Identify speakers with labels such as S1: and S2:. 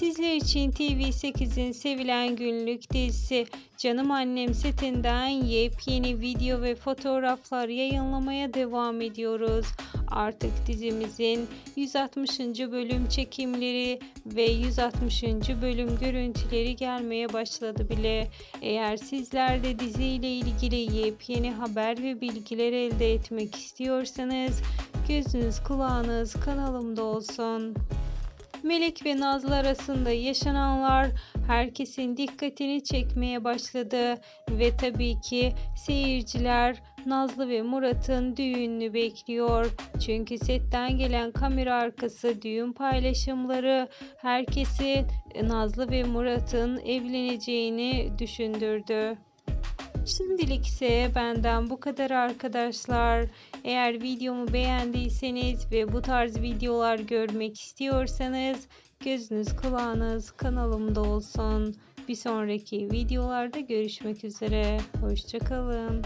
S1: Sizler için TV8'in sevilen günlük dizisi Canım Annem setinden yepyeni video ve fotoğraflar yayınlamaya devam ediyoruz. Artık dizimizin 160. bölüm çekimleri ve 160. bölüm görüntüleri gelmeye başladı bile. Eğer sizler de diziyle ilgili yepyeni haber ve bilgiler elde etmek istiyorsanız gözünüz kulağınız kanalımda olsun. Melek ve Nazlı arasında yaşananlar herkesin dikkatini çekmeye başladı ve tabii ki seyirciler Nazlı ve Murat'ın düğününü bekliyor. Çünkü setten gelen kamera arkası düğün paylaşımları herkesi Nazlı ve Murat'ın evleneceğini düşündürdü. Şimdilik ise benden bu kadar arkadaşlar. Eğer videomu beğendiyseniz ve bu tarz videolar görmek istiyorsanız gözünüz kulağınız kanalımda olsun. Bir sonraki videolarda görüşmek üzere. Hoşçakalın.